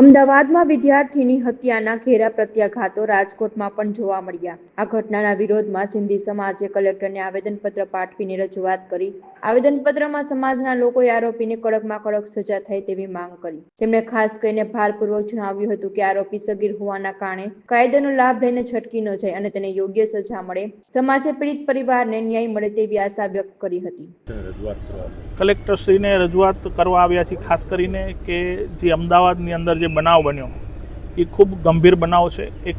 અમદાવાદમાં વિદ્યાર્થીની હત્યાના ઘેરા પ્રત્યાઘાતો રાજકોટમાં પણ જોવા મળ્યા. આ ઘટનાના વિરોધમાં સિંધી સમાજે કલેક્ટરને આવેદનપત્ર પાઠવીને રજૂઆત કરી. આવેદનપત્રમાં સમાજના લોકોએ આરોપીને કડકમાં કડક સજા થાય તેવી માંગ કરી. તેમણે ખાસ કરીને ભારપૂર્વક જણાવ્યું હતું કે આરોપી સગીર હોવાના કારણે કાયદાનો લાભ લઈને છટકી ન જાય અને તેને યોગ્ય સજા મળે. સમાજે પીડિત પરિવારને ન્યાય મળે તેવી આશા વ્યક્ત કરી હતી. કલેક્ટરશ્રીને રજૂઆત કરવા આવ્યા છીએ, ખાસ કરીને કે જે અમદાવાદની અંદર જે બનાવ બન્યો, એ ખૂબ ગંભીર બનાવ છે. એક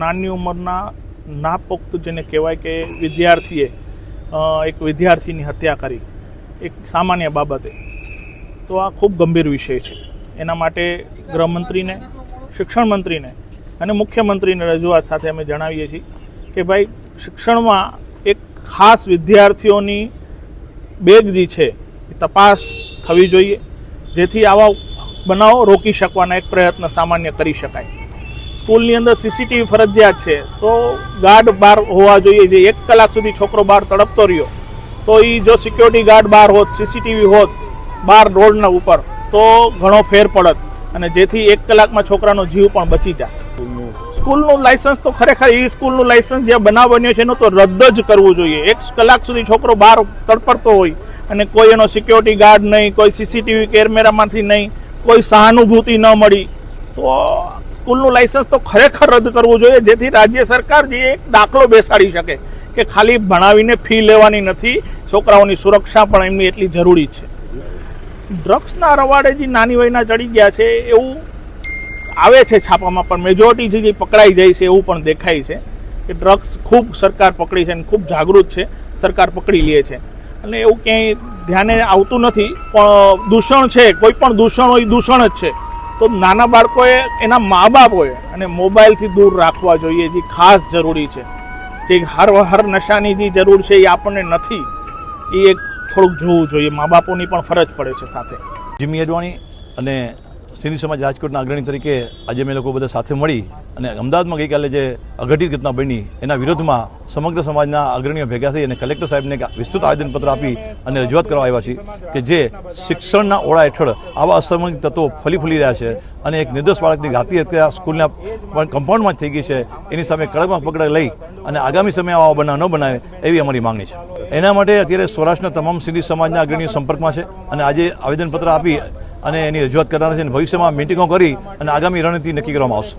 નાની ઉંમરના નાપોક્ત, જેને કહેવાય કે વિદ્યાર્થીએ એક વિદ્યાર્થીની હત્યા કરી. એક સામાન્ય બાબતે. તો આ ખૂબ ગંભીર વિષય છે. એના માટે ગૃહમંત્રીને શિક્ષણ મંત્રીને અને મુખ્યમંત્રીને રજૂઆત સાથે અમે જણાવીએ છીએ કે ભાઈ, શિક્ષણમાં એક ખાસ વિદ્યાર્થીઓની બેગ જે છે. તપાસ થવી જોઈએ. જેથી આવા બનાવો રોકી શકવાના એક પ્રયત્ન સામાન્ય કરી શકાય. સ્કૂલની અંદર સીસીટીવી ફરજિયાત છે. તો ગાર્ડ બહાર હોવા જોઈએ. જે એક કલાક સુધી છોકરો બહાર તડપતો રહ્યો તો એ જો સિક્યોરિટી ગાર્ડ બહાર હોત સીસીટીવી હોત બહાર રોડના ઉપર તો ઘણો ફેર પડત. અને જેથી એક કલાકમાં છોકરાનો જીવ પણ બચી જાય. સ્કૂલનું? લાયસન્સ તો ખરેખર એ સ્કૂલનું લાયસન્સ જે બનાવ બન્યો છે એનું તો રદ જ કરવું જોઈએ. એક કલાક સુધી છોકરો બહાર તડપડતો હોય અને કોઈ એનો સિક્યોરિટી ગાર્ડ નહીં, કોઈ સીસીટીવી કેમેરામાંથી નહીં, કોઈ સહાનુભૂતિ ન મળી, તો સ્કૂલનું લાઇસન્સ તો ખરેખર રદ કરવું જોઈએ, જેથી રાજ્ય સરકાર જે એક દાખલો બેસાડી શકે કે ખાલી ભણાવીને ફી લેવાની નથી, છોકરાઓની સુરક્ષા પણ એમની એટલી જરૂરી છે. ડ્રગ્સના રવાડે જે નાની વયના ચડી ગયા છે, એવું આવે છે છાપામાં, પણ મેજોરિટી જે પકડાઈ જાય છે, એવું પણ દેખાય છે કે ડ્રગ્સ ખૂબ સરકાર પકડી છે અને ખૂબ જાગૃત છે, સરકાર પકડી લે છે. અને એવું ક્યાંય ધ્યાને આવતું નથી, પણ દૂષણ છે, કોઈ પણ દૂષણ હોય દૂષણ જ છે. તો નાના બાળકોએ, એના મા બાપોએ અને મોબાઈલથી દૂર રાખવા જોઈએ જે ખાસ જરૂરી છે. જે હર હર નશાની જે જરૂર છે એ આપણને નથી, એ એક થોડુંક જોવું જોઈએ. મા બાપોની પણ ફરજ પડે છે સાથે. જીમી અડવાણી અને સિંધી સમાજ રાજકોટના અગ્રણી તરીકે આજે અમે લોકો બધા સાથે મળી અને અમદાવાદમાં ગઈકાલે જે અઘટિત ઘટના બની, એના વિરોધમાં સમગ્ર સમાજના અગ્રણીઓ ભેગા થઈ અને કલેક્ટર સાહેબને વિસ્તૃત આવેદનપત્ર આપી અને રજૂઆત કરવા આવ્યા છીએ કે જે શિક્ષણના ઓળા હેઠળ આવા અસામાજિક તત્વો ફલી ફલી રહ્યા છે અને એક નિર્દોષ બાળકની ઘાતી હત્યા સ્કૂલના કમ્પાઉન્ડમાં જ થઈ ગઈ છે, એની સામે કડકમાં પકડ લઈ અને આગામી સમયે આવા બનાવ ન બનાવે એવી અમારી માંગણી છે. એના માટે અત્યારે સૌરાષ્ટ્રના તમામ સિંધી સમાજના અગ્રણીઓ સંપર્કમાં છે અને આજે આવેદનપત્ર આપી અને એની રજૂઆત કરવાના છે અને ભવિષ્યમાં મિટિંગો કરી અને આગામી રણનીતિ નક્કી કરવામાં આવશે.